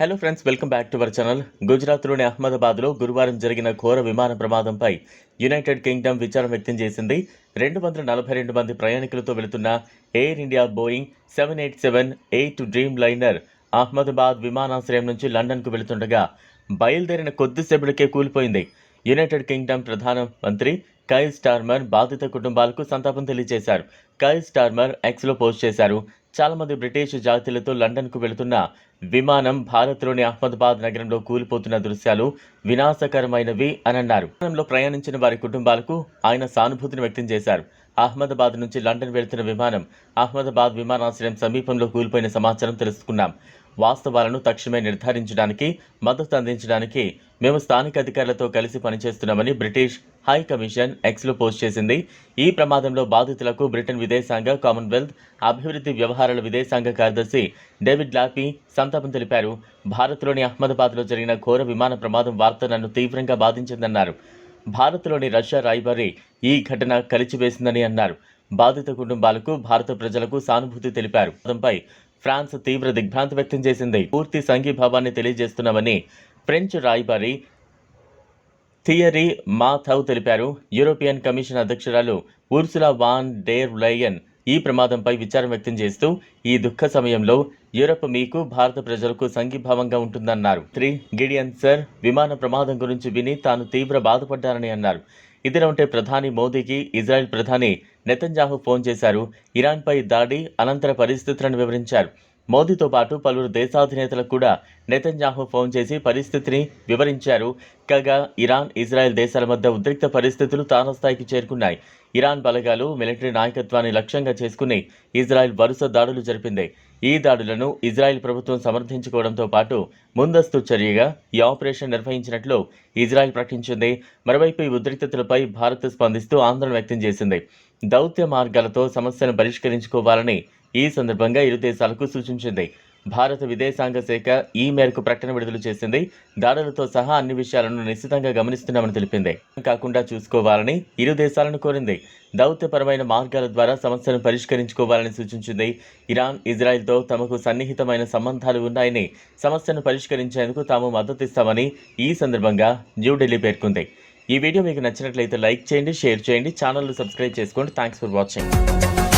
Hello friends welcome back to our channel గుజరాత్లోని అహ్మదాబాద్లో గురువారం జరిగిన ఘోర విమాన ప్రమాదంపై యునైటెడ్ కింగ్డమ్ విచారం వ్యక్తం చేసింది. రెండు వందల నలభై రెండు మంది ప్రయాణికులతో వెళుతున్న Air India Boeing seven eight seven eight Dreamliner Ahmedabad విమానాశ్రయం నుంచి లండన్కు వెళుతుండగా బయలుదేరిన కొద్దిసేపటికే కూలిపోయింది. United Kingdom Pradhan Mantri Kyle Starmer బాధిత కుటుంబాలకు సంతాపం తెలియజేశారు. కైల్ స్టార్మర్ ఎక్స్లో పోస్ట్ చేశారు. చాలామంది బ్రిటిష్ జాతీయులతో లండన్కు వెళుతున్న విమానం భారత్లోని అహ్మదాబాద్ నగరంలో కూలిపోతున్న దృశ్యాలు వినాశకరమైనవి అని అన్నారు. విమానంలో ప్రయాణించిన వారి కుటుంబాలకు ఆయన సానుభూతిని వ్యక్తం చేశారు. అహ్మదాబాద్ నుంచి లండన్ వెళుతున్న విమానం అహ్మదాబాద్ విమానాశ్రయం సమీపంలో కూలిపోయిన సమాచారం తెలుసుకున్నాం. వాస్తవాలను తక్షణమే నిర్ధారించడానికి మద్దతు అందించడానికి మేము స్థానిక అధికారులతో కలిసి పనిచేస్తున్నామని బ్రిటిష్ హై కమిషన్ ఎక్స్లో పోస్ట్ చేసింది. ఈ ప్రమాదంలో బాధితులకు బ్రిటన్ విదేశాంగ కామన్వెల్త్ అభివృద్ధి వ్యవహారాల విదేశాంగ కార్యదర్శి డేవిడ్ లాపీ సంతాపం తెలిపారు. భారత్లోని అహ్మదాబాద్లో జరిగిన ఘోర విమాన ప్రమాదం వార్త నన్ను తీవ్రంగా బాధించిందన్నారు. భారత్లోని రష్యా రాయబారి ఈ ఘటన కలిచివేసిందని అన్నారు. బాధిత కుటుంబాలకు భారత ప్రజలకు సానుభూతి తెలిపారు. ప్రమాదంపై ఫ్రాన్స్ తీవ్ర దిగ్భ్రాంతి వ్యక్తం చేసింది. పూర్తి సంఘీభావాన్ని తెలియజేస్తున్నామని ఫ్రెంచ్ రాయబారి థియరీ మాథౌ తెలిపారు. యూరోపియన్ కమిషన్ అధ్యక్షురాలు ఉర్సులా వాన్ డేర్ లయన్ ఈ ప్రమాదంపై విచారం వ్యక్తం చేస్తూ ఈ దుఃఖ సమయంలో యూరప్ మీకు భారత ప్రజలకు సంఘీభావంగా ఉంటుందన్నారు. త్రీ గిడియన్ సర్ విమాన ప్రమాదం గురించి విని తాను తీవ్ర బాధపడ్డారని అన్నారు. ఇదిలా ఉంటే ప్రధాని మోదీకి ఇజ్రాయెల్ ప్రధాని నెతన్జాహు ఫోన్ చేశారు. ఇరాన్పై దాడి అనంతర పరిస్థితులను వివరించారు. మోదీతో పాటు పలువురు దేశాధినేతలకు కూడా నెతన్యాహు ఫోన్ చేసి పరిస్థితిని వివరించారు. కాగా ఇరాన్ ఇజ్రాయెల్ దేశాల మధ్య ఉద్రిక్త పరిస్థితులు తానస్థాయికి చేరుకున్నాయి. ఇరాన్ బలగాలు మిలిటరీ నాయకత్వాన్ని లక్ష్యంగా చేసుకుని ఇజ్రాయెల్ వరుస దాడులు జరిపింది. ఈ దాడులను ఇజ్రాయెల్ ప్రభుత్వం సమర్థించుకోవడంతో పాటు ముందస్తు చర్యగా ఈ ఆపరేషన్ నిర్వహించినట్లు ఇజ్రాయెల్ ప్రకటించింది. మరోవైపు ఈ ఉద్రిక్తతలపై భారత్ స్పందిస్తూ ఆందోళన వ్యక్తం చేసింది. దౌత్య మార్గాలతో సమస్యను పరిష్కరించుకోవాలని ఈ సందర్భంగా ఇరు దేశాలకు సూచించింది. భారత విదేశాంగ శాఖ ఈ మేరకు ప్రకటన విడుదల చేసింది. దాడులతో సహా అన్ని విషయాలను నిశ్చితంగా గమనిస్తున్నామని తెలిపింది. కాకుండా చూసుకోవాలని ఇరు దేశాలను కోరింది. దౌత్యపరమైన మార్గాల ద్వారా సమస్యను పరిష్కరించుకోవాలని సూచించింది. ఇరాన్ ఇజ్రాయెల్తో తమకు సన్నిహితమైన సంబంధాలు ఉన్నాయని సమస్యను పరిష్కరించేందుకు తాము మద్దతిస్తామని ఈ సందర్భంగా న్యూఢిల్లీ పేర్కొంది. ఈ వీడియో మీకు నచ్చినట్లయితే లైక్ చేయండి షేర్ చేయండి ఛానల్ను సబ్స్క్రైబ్ చేసుకోండి. Thanks for watching.